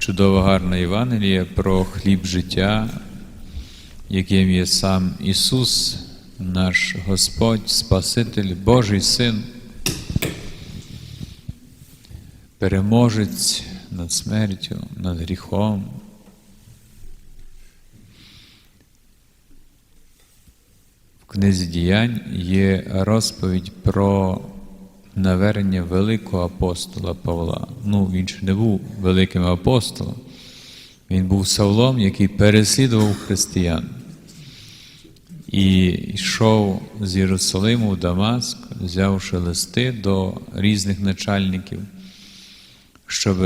чудова гарна Євангелія про хліб життя, яким є сам Ісус, наш Господь, Спаситель, Божий Син, переможець над смертю, над гріхом. В книзі діянь є розповідь про навернення великого апостола Павла. Ну, він ще не був великим апостолом. Він був Савлом, який переслідував християн. І йшов з Єрусалиму в Дамаск, взявши листи до різних начальників, щоб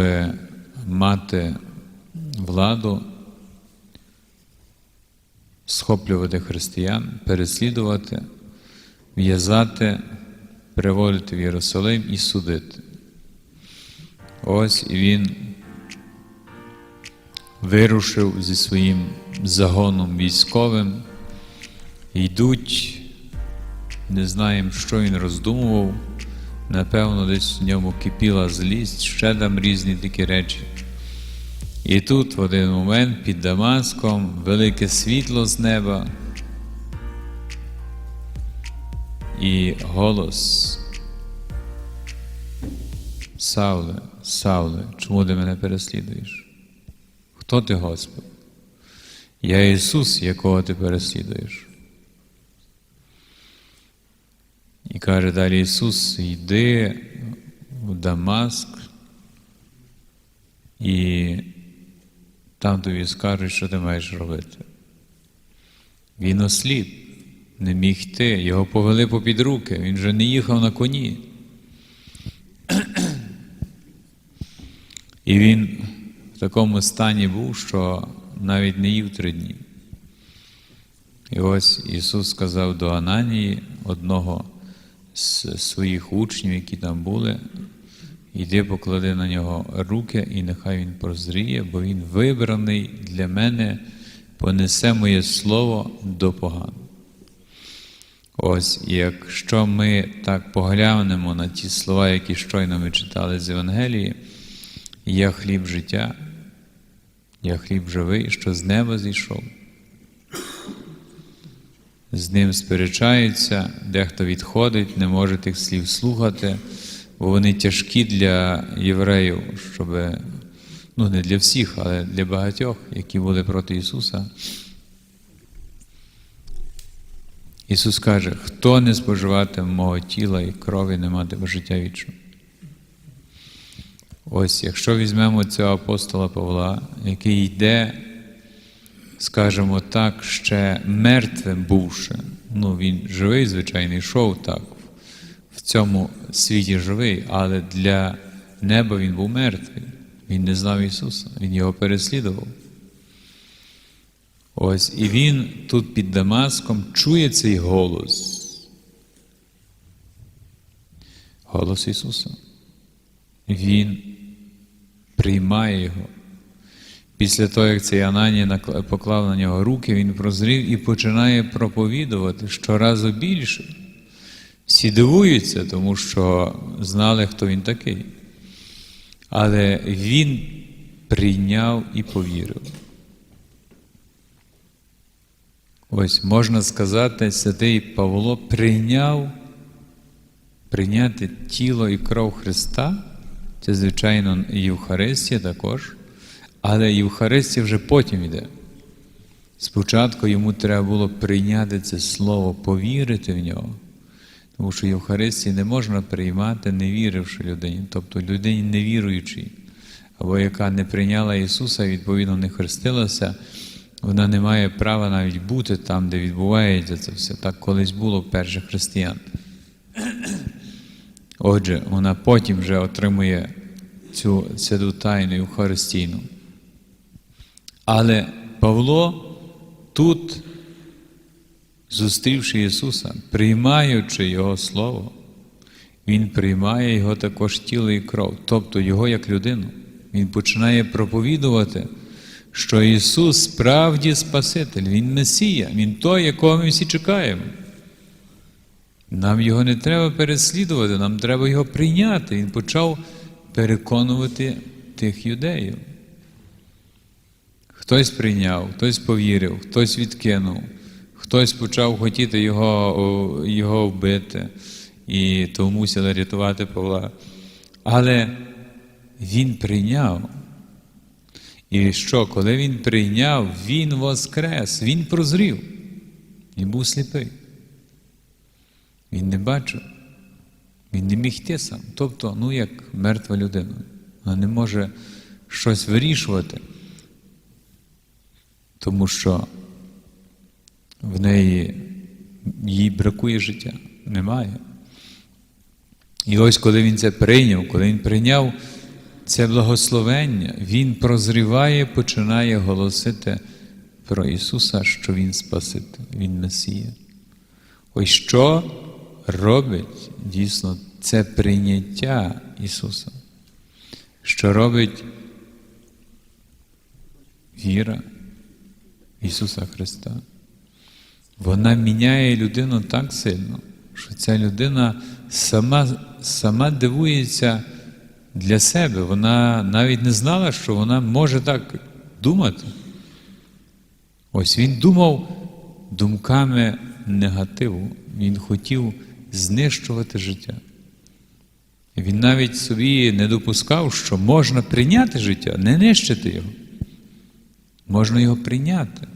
мати владу, схоплювати християн, переслідувати, в'язати, приводити в Єрусалим і судити. Ось він вирушив зі своїм загоном військовим. Йдуть, не знаємо, що він роздумував. Напевно, десь в ньому кипіла злість, ще там різні такі речі. І тут в один момент під Дамаском велике світло з неба і голос. Савле, Савле, чому ти мене переслідуєш? Хто ти, Господь? Я Ісус, якого ти переслідуєш. І каже далі Ісус, йди в Дамаск, і там тобі скажуть, що ти маєш робити. Він осліп, не міг йти, його повели попід руки, він вже не їхав на коні. І він в такому стані був, що навіть не їв три дні. І ось Ісус сказав до Ананії, одного з своїх учнів, які там були, йди поклади на нього руки, і нехай він прозріє, бо він вибраний для мене, понесе моє слово до погано. Ось, якщо ми так поглянемо на ті слова, які щойно ми читали з Євангелії, я хліб життя, я хліб живий, що з неба зійшов. З ним сперечаються, дехто відходить, не може тих слів слухати, бо вони тяжкі для євреїв, щоб, ну не для всіх, але для багатьох, які були проти Ісуса. Ісус каже, хто не споживатиме мого тіла і крові, не матиме життя вічного. Ось, якщо візьмемо цього апостола Павла, який йде, скажімо так, ще мертвим бувши, ну він живий, звичайно, йшов так, в цьому світі живий, але для неба він був мертвий. Він не знав Ісуса, Він його переслідував. Ось, і він тут під Дамаском чує цей голос. Голос Ісуса. Він приймає його. Після того, як цей Ананій поклав на нього руки, він прозрів і починає проповідувати щоразу більше. Всі дивуються, тому що знали, хто він такий. Але він прийняв і повірив. Ось можна сказати, святий Павло прийняв прийняти тіло і кров Христа. Це, звичайно, Євхаристія також, але Євхаристія вже потім йде. Спочатку йому треба було прийняти це слово, повірити в нього. Тому що Євхаристії не можна приймати, не віривши людині, тобто людині невіруючій, або яка не прийняла Ісуса відповідно не хрестилася, вона не має права навіть бути там, де відбувається це все. Так колись було в перших християн. Отже, вона потім вже отримує цю святу тайну Євхаристійну. Але Павло тут, зустрівши Ісуса, приймаючи Його Слово, Він приймає Його також тіло і кров, тобто Його як людину. Він починає проповідувати, що Ісус справді Спаситель, Він Месія, Він той, якого ми всі чекаємо. Нам його не треба переслідувати, нам треба його прийняти. Він почав переконувати тих юдеїв. Хтось прийняв, хтось повірив, хтось відкинув, хтось почав хотіти його, його вбити і тому мусили рятувати Павла. Але він прийняв. І що, коли він прийняв, він воскрес, він прозрів. Він був сліпий. Він не бачив. Він не міг йти сам. Тобто, ну як мертва людина. Вона не може щось вирішувати, тому що в неї їй бракує життя. Немає. І ось коли він це прийняв, коли він прийняв це благословення, він прозріває, починає голосити про Ісуса, що Він Спаситель, Він Месія. Ось що робить дійсно це прийняття Ісуса, що робить віра Ісуса Христа. Вона міняє людину так сильно, що ця людина сама, сама дивується для себе. Вона навіть не знала, що вона може так думати. Ось він думав думками негативу. Він хотів знищувати життя. Він навіть собі не допускав, що можна прийняти життя, не нищити його. Можна його прийняти.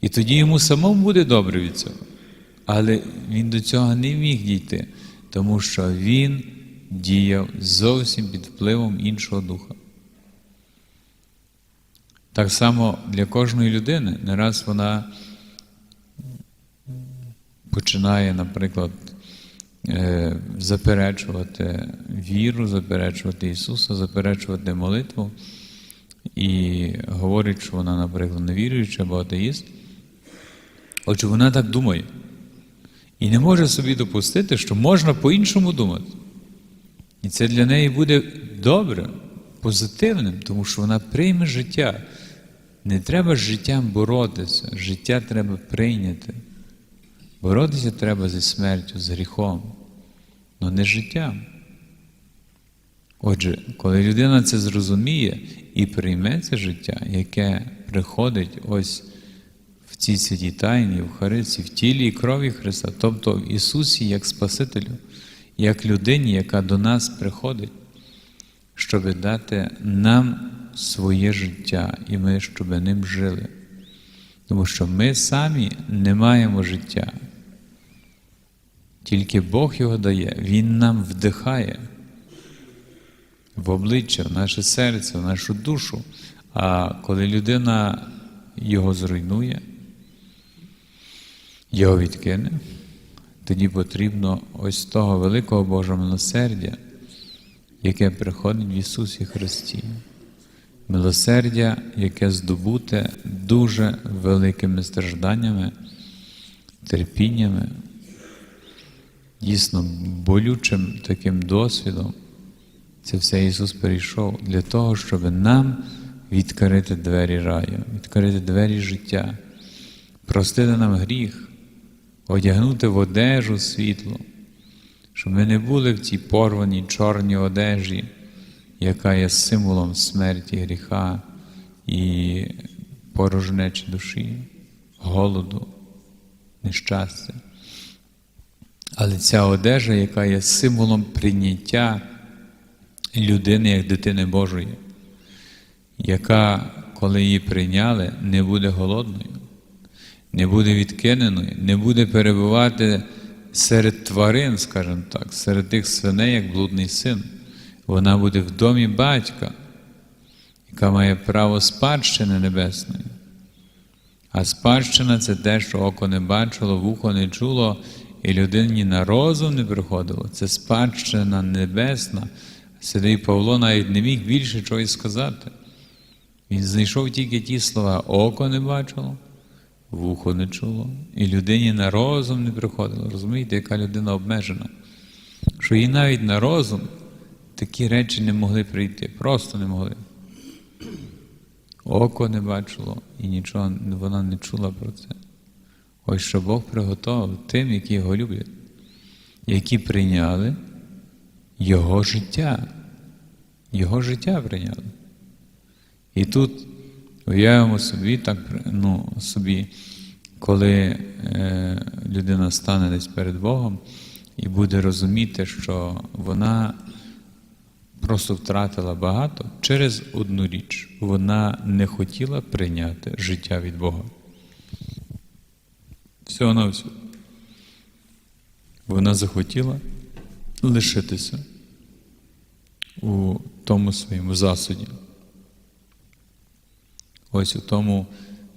І тоді йому самому буде добре від цього. Але він до цього не міг дійти, тому що він діяв зовсім під впливом іншого духа. Так само для кожної людини не раз вона починає, наприклад, е, заперечувати віру, заперечувати Ісуса, заперечувати молитву і говорить, що вона, наприклад, не віруюча або атеїст. Отже, вона так думає. І не може собі допустити, що можна по-іншому думати. І це для неї буде добре, позитивним, тому що вона прийме життя. Не треба з життям боротися, життя треба прийняти. Боротися треба зі смертю, з гріхом, але не з життям. Отже, коли людина це зрозуміє і прийме це життя, яке приходить ось в цій святій тайні, в Хариці, в тілі і крові Христа, тобто в Ісусі як Спасителю, як людині, яка до нас приходить, щоб дати нам своє життя, і ми, щоб ним жили. Тому що ми самі не маємо життя. Тільки Бог його дає, Він нам вдихає в обличчя, в наше серце, в нашу душу. А коли людина його зруйнує, його відкине, тоді потрібно ось того великого Божого милосердя, яке приходить в Ісусі Христі. Милосердя, яке здобуте дуже великими стражданнями, терпіннями, дійсно болючим таким досвідом. Це все Ісус перейшов для того, щоб нам відкрити двері раю, відкрити двері життя, простити нам гріх, одягнути в одежу світло, щоб ми не були в цій порваній чорній одежі, яка є символом смерті, гріха і порожнечі душі, голоду, нещастя. Але ця одежа, яка є символом прийняття людини як дитини Божої, яка, коли її прийняли, не буде голодною, не буде відкиненою, не буде перебувати серед тварин, скажімо так, серед тих свиней, як блудний син. Вона буде в домі батька, яка має право спадщини небесної. А спадщина це те, що око не бачило, вухо не чуло, і людині на розум не приходило. Це спадщина небесна. Святий Павло навіть не міг більше чогось сказати. Він знайшов тільки ті слова око не бачило, вухо не чуло, і людині на розум не приходило. Розумієте, яка людина обмежена? Що їй навіть на розум такі речі не могли прийти, просто не могли. Око не бачило і нічого вона не чула про це. Ось що Бог приготував тим, які його люблять, які прийняли Його життя. Його життя прийняли. І тут Уявимо собі, так, ну, собі, коли е, людина стане десь перед Богом і буде розуміти, що вона просто втратила багато через одну річ. Вона не хотіла прийняти життя від Бога. Всього на всього. Вона захотіла лишитися у тому своєму засуді. Ось у тому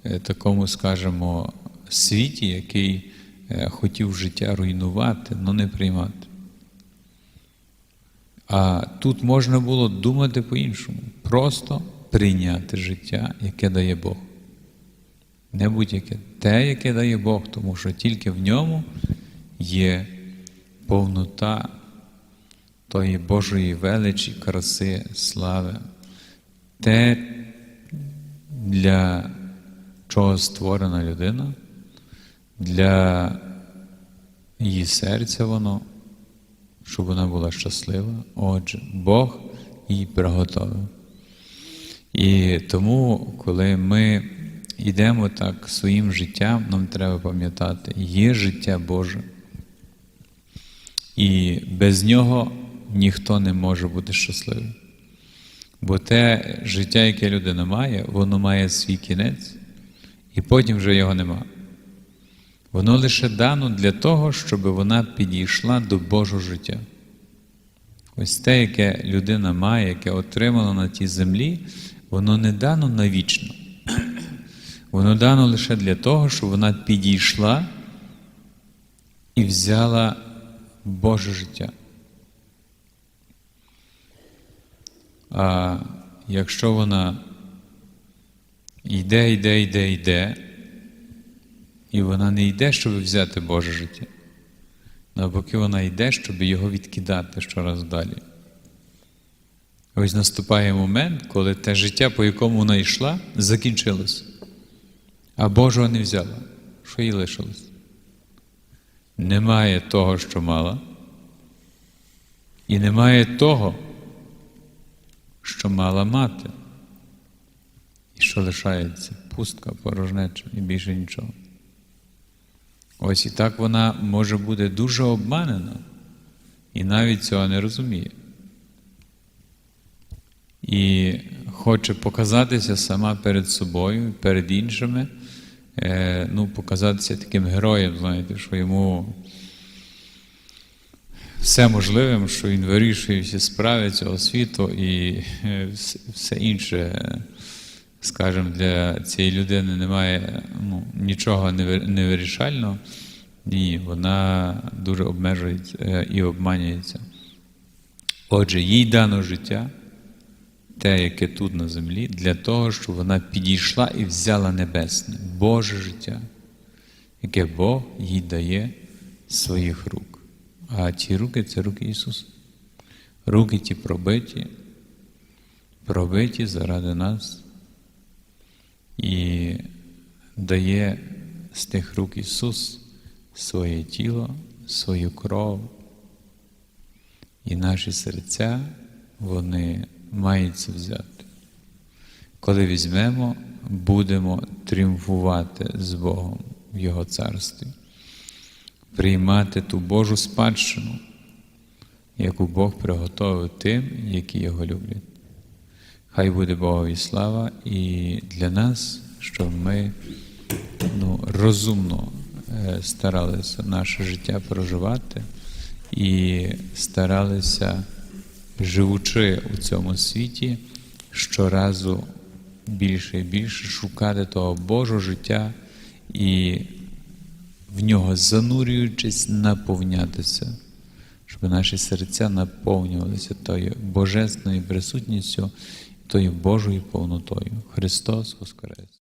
е, такому, скажімо, світі, який е, хотів життя руйнувати, але не приймати. А тут можна було думати по-іншому. Просто прийняти життя, яке дає Бог. Не будь-яке те, яке дає Бог, тому що тільки в ньому є повнота тої Божої величі, краси, слави. Те, для чого створена людина, для її серця воно, щоб вона була щаслива. Отже, Бог її приготовив. І тому, коли ми йдемо так своїм життям, нам треба пам'ятати, є життя Боже. І без нього ніхто не може бути щасливим. Бо те життя, яке людина має, воно має свій кінець, і потім вже його нема. Воно лише дано для того, щоб вона підійшла до Божого життя. Ось те, яке людина має, яке отримала на тій землі, воно не дано навічно. Воно дано лише для того, щоб вона підійшла і взяла Боже життя. А якщо вона йде, йде, йде, йде, і вона не йде, щоб взяти Боже життя, навпаки, вона йде, щоб його відкидати щораз далі. Ось наступає момент, коли те життя, по якому вона йшла, закінчилося, а Божого не взяла. Що їй лишилось? Немає того, що мала, і немає того, що мала мати. І що лишається? Пустка, порожнеча і більше нічого. Ось і так вона може бути дуже обманена і навіть цього не розуміє. І хоче показатися сама перед собою, перед іншими, е, ну, показатися таким героєм, знаєте, що йому все можливим, що він вирішує всі справи цього світу і е, все інше, скажімо, для цієї людини немає ну, нічого невирішального, і вона дуже обмежується і обманюється. Отже, їй дано життя, те, яке тут на землі, для того, щоб вона підійшла і взяла небесне, Боже життя, яке Бог їй дає своїх рук. А ті руки це руки Ісуса. Руки ті пробиті, пробиті заради нас. І дає з тих рук Ісус своє тіло, свою кров. І наші серця, вони мають це взяти. Коли візьмемо, будемо тріумфувати з Богом в Його царстві приймати ту Божу спадщину, яку Бог приготовив тим, які його люблять. Хай буде Богові слава і для нас, щоб ми ну, розумно е, старалися наше життя проживати і старалися, живучи у цьому світі, щоразу більше і більше шукати того Божого життя і в нього занурюючись, наповнятися, щоб наші серця наповнювалися тою божественною присутністю, тою Божою повнотою. Христос Воскрес!